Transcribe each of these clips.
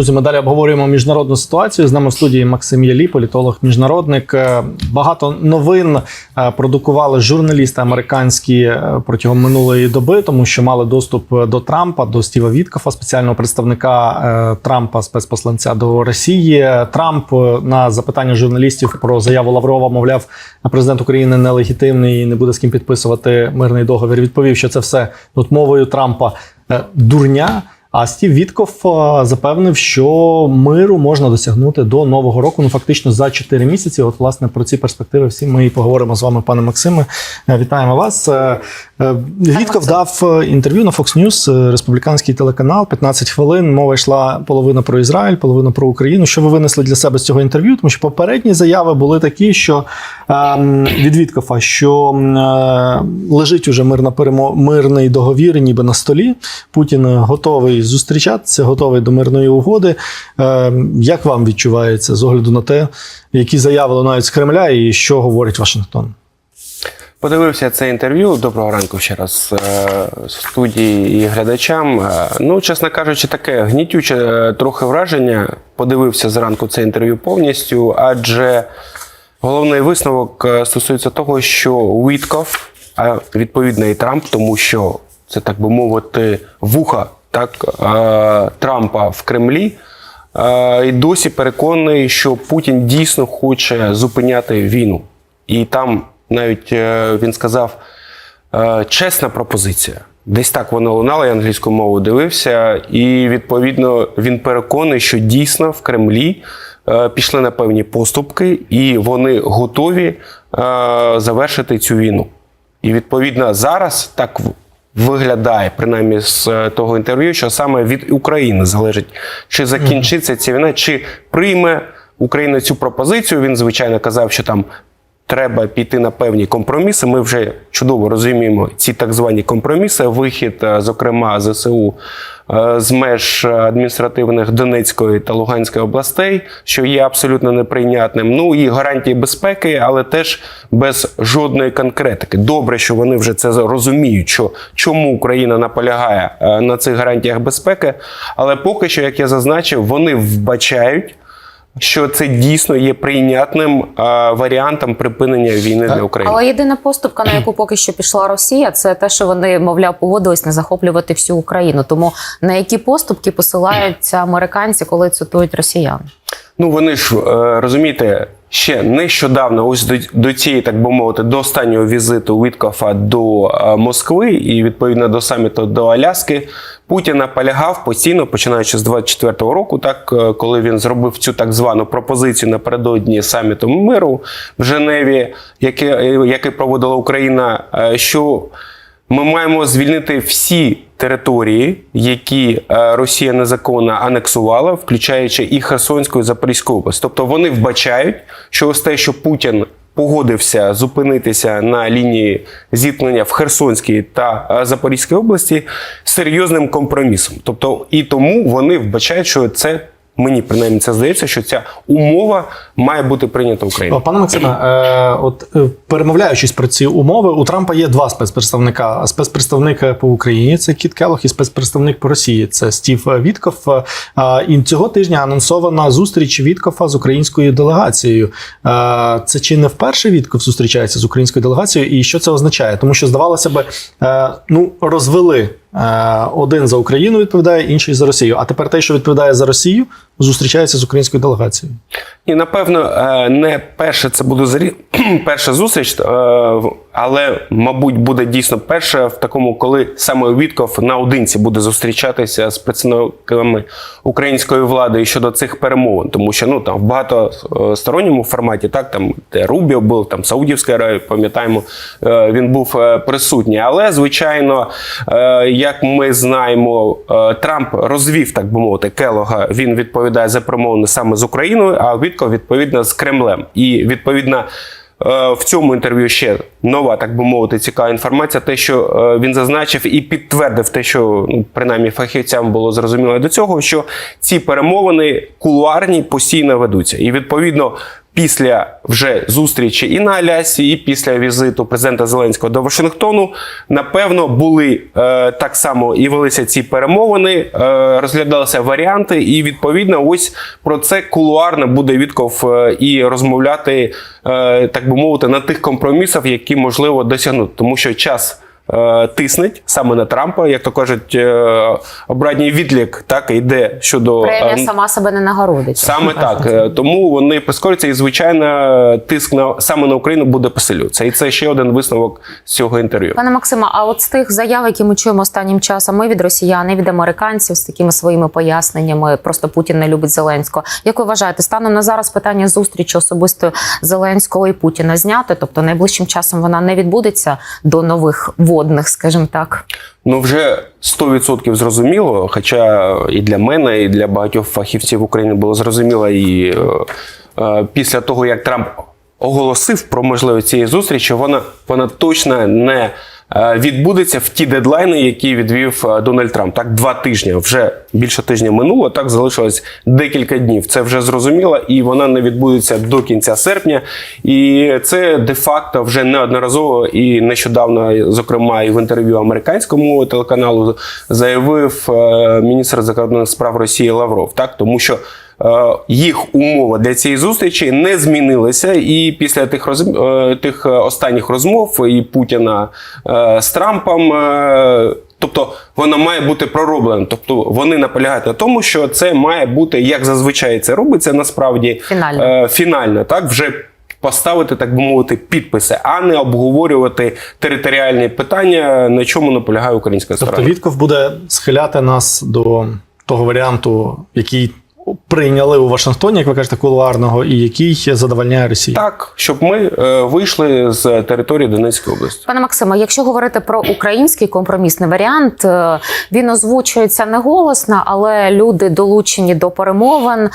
Друзі, ми далі обговорюємо міжнародну ситуацію. З нами в студії Максим Єлі, політолог, міжнародник. Е, Багато новин е, продукували журналісти американські е, протягом минулої доби, тому що мали доступ до Трампа, до Стіва Віткофа, спеціального представника Трампа, спецпосланця до Росії. Трамп на запитання журналістів про заяву Лаврова, мовляв, президент України нелегітимний і не буде з ким підписувати мирний договір. Відповів, що це все тут мовою Трампа дурня. А Стів Вітков е, запевнив, що миру можна досягнути до нового року. Ну фактично за 4 місяці. От власне про ці перспективи всі ми і поговоримо з вами, пане Максиме. Е, Вітаємо вас. Е, Вітков дав інтерв'ю на Fox News, республіканський телеканал. 15 хвилин. Мова йшла половина про Ізраїль, половина про Україну. Що ви винесли для себе з цього інтерв'ю? Тому що попередні заяви були такі, що ем, від Віткофа, що лежить уже мирна перемо... мирний договір, ніби на столі. Путін готовий зустрічатися, готовий до мирної угоди. Е, як вам відчувається з огляду на те, які заяви лунають з Кремля і що говорить Вашингтон? Подивився це інтерв'ю. Доброго ранку ще раз е, студії і глядачам. Е, Ну, чесно кажучи, таке гнітюче трохи враження. Подивився зранку це інтерв'ю повністю, адже головний висновок стосується того, що Уітков, а відповідно і Трамп, тому що це так би мовити, вуха так, е, Трампа в Кремлі. е, І досі переконаний, що Путін дійсно хоче зупиняти війну. І там навіть е, він сказав чесна пропозиція. Десь так воно лунало, я англійською мовою дивився, і відповідно він переконаний, що дійсно в Кремлі пішли на певні поступки, і вони готові завершити цю війну. І відповідно зараз так виглядає, принаймні з е, того інтерв'ю, що саме від України залежить, чи закінчиться ця війна, чи прийме Україна цю пропозицію. Він звичайно казав, що там треба піти на певні компроміси. Ми вже чудово розуміємо ці так звані компроміси. Вихід, е, зокрема, ЗСУ е, з меж адміністративних Донецької та Луганської областей, що є абсолютно неприйнятним. Ну і гарантії безпеки, але теж без жодної конкретики. Добре, що вони вже це розуміють, що чому Україна наполягає е, на цих гарантіях безпеки. Але поки що, як я зазначив, вони вбачають що це дійсно є прийнятним а, варіантом припинення війни для України. Але єдина поступка, на яку поки що пішла Росія, це те, що вони, мовляв, погодились не захоплювати всю Україну. Тому на які поступки посилаються американці, коли цитують росіян? Ну вони ж е, розумієте, ще нещодавно, ось до, до цієї, так би мовити, до останнього візиту Віткофа до е, Москви і відповідно до саміту до Аляски. Путін наполягав постійно, починаючи з 24-го року, так е, коли він зробив цю так звану пропозицію напередодні саміту миру в Женеві, яке, е, який проводила Україна, що ми маємо звільнити всі території, які е, Росія незаконно анексувала, включаючи і Херсонську і Запорізьку область. Тобто вони вбачають, що ось те, що Путін погодився зупинитися на лінії зіткнення в Херсонській та е, Запорізькій області серйозним компромісом. Тобто, і тому вони вбачають, що це. Мені принаймні це здається, що ця умова має бути прийнята Україною. Пане Максиме, е, от е, перемовляючись про ці умови, у Трампа є два спецпредставника: спецпредставник е, по Україні це Кіт Келох, і спецпредставник по Росії це Стів Вітков. І цього тижня анонсована зустріч Віткофа з українською делегацією. Це чи не вперше Вітков зустрічається з українською делегацією, і що це означає? Тому що здавалося би, ну розвели. Е, Один за Україну відповідає, інший за Росію. А тепер той, що відповідає за Росію, зустрічається з українською делегацією. І напевно е, не перше це буде зарі... перша зустріч, е, але мабуть буде дійсно перша в такому, коли саме Вітков наодинці буде зустрічатися з представниками української влади щодо цих перемовин, тому що ну там в багатосторонньому форматі, так там де Рубіо був, там Саудівська Аравія, пам'ятаємо, е, він був присутній. Але звичайно, як ми знаємо, Трамп розвів, так би мовити, Келога. Він відповідає за перемовини саме з Україною, а Вітков відповідно з Кремлем. І відповідно. е, В цьому інтерв'ю ще нова, так би мовити, цікава інформація. Те, що е, він зазначив і підтвердив те, що ну, принаймні фахівцям було зрозуміло до цього, що ці перемовини кулуарні постійно ведуться. І відповідно Після вже зустрічі і на Алясі, і після візиту президента Зеленського до Вашингтону, напевно, були е, так само і велися ці перемовини, е, розглядалися варіанти, і відповідно, ось про це кулуарно буде Вітков е, і розмовляти, е, так би мовити, на тих компромісах, які можливо досягнути, тому що час. Е, Тиснеть саме на Трампа, як то кажуть, е, обрадній відлік так йде щодо Премія е, сама себе не нагородить. Саме так. Тому вони прискорюються і, звичайно, тиск на саме на Україну буде посилюватися. І це ще один висновок з цього інтерв'ю. Пане Максиме, а от з тих заяв, які ми чуємо останнім часом, ми від росіян, і від американців з такими своїми поясненнями, просто Путін не любить Зеленського. Як ви вважаєте, станом на зараз питання зустрічі особисто Зеленського і Путіна зняти? Тобто найближчим часом вона не відбудеться до нових водних, скажімо так. Ну вже 100% зрозуміло. Хоча і для мене, і для багатьох фахівців України було зрозуміло і е, е, після того, як Трамп оголосив про можливість цієї зустрічі, вона, вона точно не відбудеться в ті дедлайни, які відвів е, Дональд Трамп. Так, два тижні. Вже більше тижня минуло, так залишилось декілька днів. Це вже зрозуміло, і вона не відбудеться до кінця серпня. І це де-факто вже неодноразово і нещодавно, зокрема, і в інтерв'ю американському телеканалу заявив е, міністр закордонних справ Росії Лавров. Так, тому що. Е, Їх умови для цієї зустрічі не змінилися, і після тих роз... е, тих е, останніх розмов і Путіна з Трампом, тобто вона має бути пророблена. Тобто вони наполягають на тому, що це має бути як зазвичай це робиться насправді Фінально. е, фінально, так вже поставити, так би мовити, підписи, а не обговорювати територіальні питання, на чому наполягає українська Тобто сторона. Вітков буде схиляти нас до того варіанту, який прийняли у Вашингтоні, як ви кажете, кулуарного, і який задовольняє Росію. Так, щоб ми е, вийшли з території Донецької області. Пане Максиме, якщо говорити про український компромісний варіант, е, він озвучується не голосно, але люди долучені до перемовин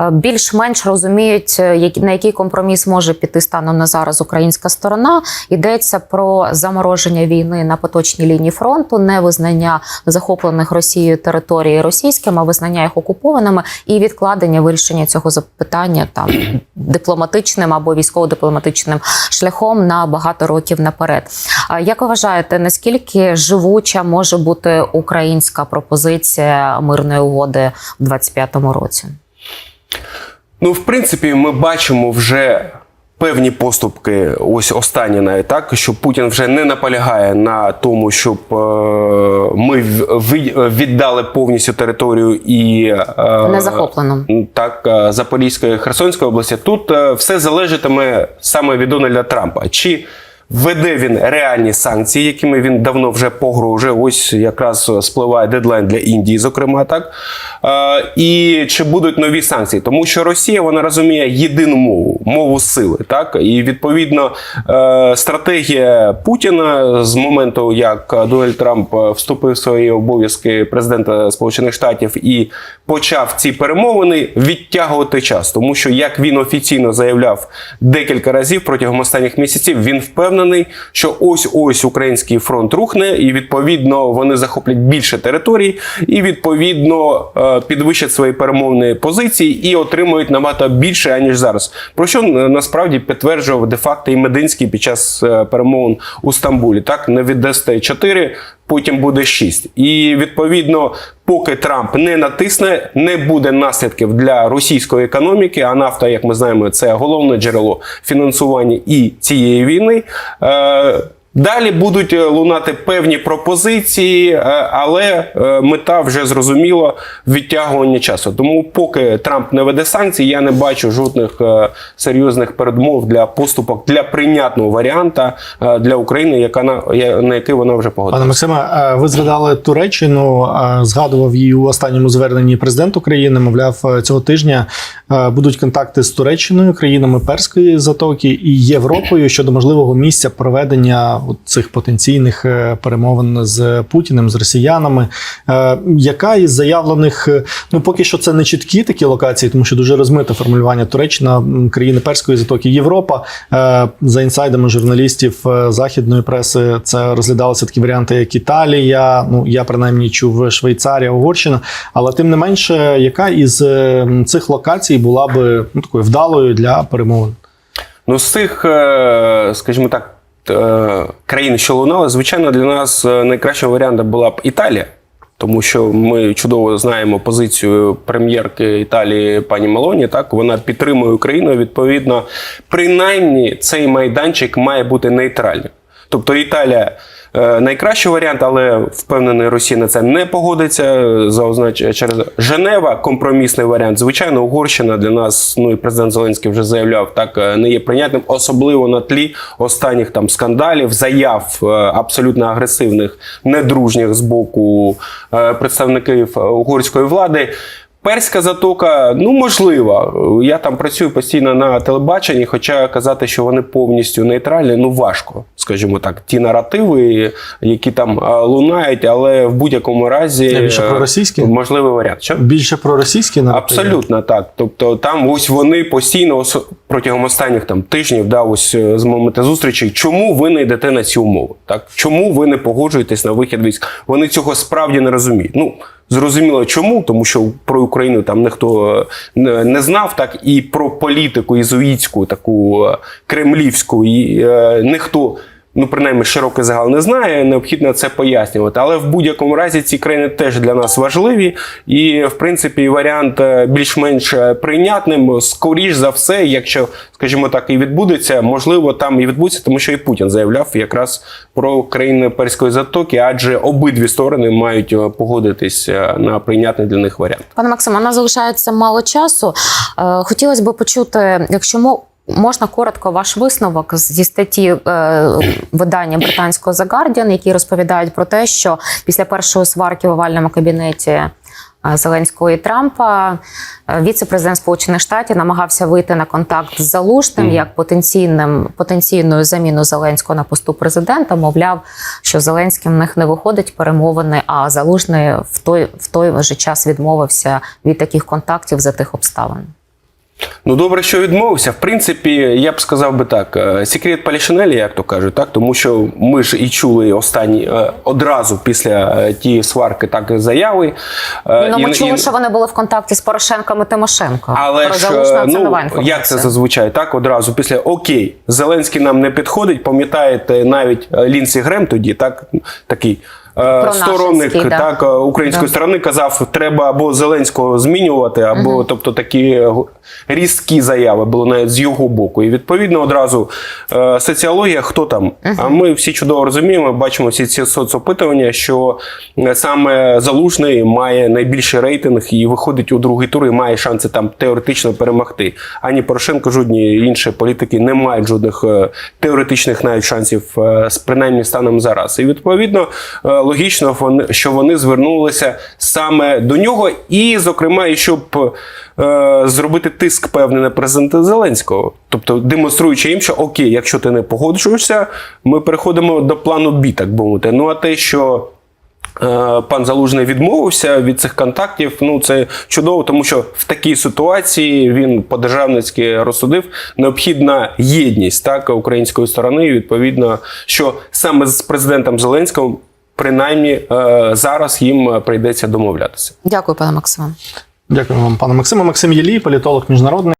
е, більш-менш розуміють, на який компроміс може піти станом на зараз українська сторона. Йдеться про замороження війни на поточній лінії фронту, не визнання захоплених Росією території російськими, а визнання їх окупованими і відкладення вирішення цього запитання там дипломатичним або військово-дипломатичним шляхом на багато років наперед. Як ви вважаєте, наскільки живуча може бути українська пропозиція мирної угоди в 25-му році? Ну, в принципі, ми бачимо вже. Певні поступки, ось останні навіть так, що Путін вже не наполягає на тому, щоб е, ми віддали повністю територію і е, Не захоплено. так е, Запорізької Херсонської області. Тут е, все залежатиме саме від Дональда Трампа. Чи введе він реальні санкції, якими він давно вже погрожує? Ось якраз спливає дедлайн для Індії, зокрема, так Е, і чи будуть нові санкції? Тому що Росія вона розуміє єдину мову мову сили, так і відповідно е, стратегія Путіна з моменту, як Дональд Трамп вступив в свої обов'язки президента Сполучених Штатів і почав ці перемовини відтягувати час, тому що як він офіційно заявляв декілька разів протягом останніх місяців, він впевнений, що ось ось український фронт рухне, і відповідно вони захоплять більше територій, і відповідно е, підвищать свої перемовні позиції і отримують набагато більше аніж зараз. Про що е, насправді підтверджував де-факто і Мединський під час е, перемовин у Стамбулі. Так не віддасте 4, потім буде 6. І відповідно, поки Трамп не натисне, не буде наслідків для російської економіки. А нафта, як ми знаємо, це головне джерело фінансування і цієї війни. Далі будуть е, лунати певні пропозиції, е, але е, мета вже зрозуміла відтягування часу. Тому, поки Трамп не веде санкції, я не бачу жодних серйозних передмов для поступок для прийнятного варіанта для України, яка на, на який вона вже Пане погодилася. Максиме, е, ви згадали Туреччину, згадував її у останньому зверненні президент України. Мовляв, цього тижня будуть контакти з Туреччиною, країнами Перської затоки і Європою щодо можливого місця проведення от цих потенційних е, перемовин з Путіним, з росіянами. Е, Яка із заявлених, е, ну поки що це не чіткі такі локації, тому що дуже розмите формулювання Туреччина, країни Перської затоки, Європа. За інсайдами журналістів західної преси, це розглядалися такі варіанти, як Італія. Ну я принаймні чув Швейцарія, Угорщина. Але тим не менше, яка із цих локацій була би ну, такою вдалою для перемовин? Ну, з цих, скажімо так, країн, що лунали, звичайно, для нас е, найкращим варіантом була б Італія. Тому що ми чудово знаємо позицію прем'єрки Італії пані Малоні. Так вона підтримує Україну. Відповідно, принаймні цей майданчик має бути нейтральним. Тобто Італія е, найкращий варіант, але впевнений, Росія на це не погодиться. е, За означ... через Женева компромісний варіант. Звичайно, Угорщина для нас, ну і президент Зеленський вже заявляв, так е, не є прийнятним, особливо на тлі останніх там скандалів, заяв е, абсолютно агресивних, недружніх з боку е, представників е, угорської влади. Перська затока, ну можливо. Я там працюю постійно на телебаченні, хоча казати, що вони повністю нейтральні, ну важко, скажімо так. Ті наративи, які там лунають, але в будь-якому разі більше е, проросійські? можливий варіант. Що? Більше проросійські наративи? Абсолютно так. Тобто там ось вони постійно протягом останніх там тижнів, да, ось е, з моменту зустрічі, чому ви не йдете на ці умови? Так чому ви не погоджуєтесь на вихід військ? Вони цього справді не розуміють. Ну зрозуміло, чому, тому що про Україну там ніхто е, не знав, так і про політику ізуїцьку, таку е, кремлівську, і е, ніхто. Ну, принаймні, широкий загал не знає, необхідно це пояснювати. Але в будь-якому разі ці країни теж для нас важливі, і в принципі варіант е, більш-менш е, прийнятним. Скоріш за все, якщо, скажімо так, і відбудеться, можливо, там і відбудеться, тому що і Путін заявляв якраз про країни Перської затоки, адже обидві сторони мають е, погодитись е, на прийнятний для них варіант. Пане Максиме, у нас залишається мало часу. Хотілося б почути, якщо можна коротко ваш висновок зі статті е, видання британського The Guardian, які розповідають про те, що після першої сварки в овальному кабінеті. е, Зеленського і Трампа е, віце-президент Сполучених Штатів намагався вийти на контакт з Залужним як потенційним потенційною заміну Зеленського на посту президента. Мовляв, що Зеленським в них не виходить перемовини, а Залужний в той в той же час відмовився від таких контактів за тих обставин. Ну, добре, що відмовився. В принципі, я б сказав би так: е, секрет Полішинелі, як то кажуть, так тому що ми ж і чули останні е, одразу після е, тієї сварки так заяви. Ну, ми і- чули, і- що вони були в контакті з Порошенком і Тимошенко. але Про ж, ну, як це зазвичай, так одразу після Окей, Зеленський нам не підходить. Пам'ятаєте, навіть Лінсі Грем тоді, так такий. Е, Сторонник Пронашенський, так е, української Да. сторони казав, треба або Зеленського змінювати, або тобто такі різкі заяви були навіть з його боку. І відповідно одразу е, соціологія, хто там? А ми всі чудово розуміємо, бачимо всі ці соцопитування, що саме залужний має найбільший рейтинг і виходить у другий тур і має шанси там теоретично перемогти. Ані Порошенко, жодні інші політики не мають жодних теоретичних навіть шансів, принаймні станом зараз. І відповідно логічно, що вони звернулися саме до нього, і, зокрема, і щоб е, зробити тиск певний на президента Зеленського, тобто демонструючи їм, що окей, якщо ти не погоджуєшся, ми переходимо до плану Бі, так би мовити. Ну а те, що Е, Пан Залужний відмовився від цих контактів. Ну це чудово, тому що в такій ситуації він по-державницьки розсудив необхідна єдність так української сторони. Відповідно, що саме з президентом Зеленським, принаймні е, зараз їм прийдеться домовлятися. Дякую, пане Максиме. Дякую вам, пане Максиме. Максим Єлій, політолог міжнародний.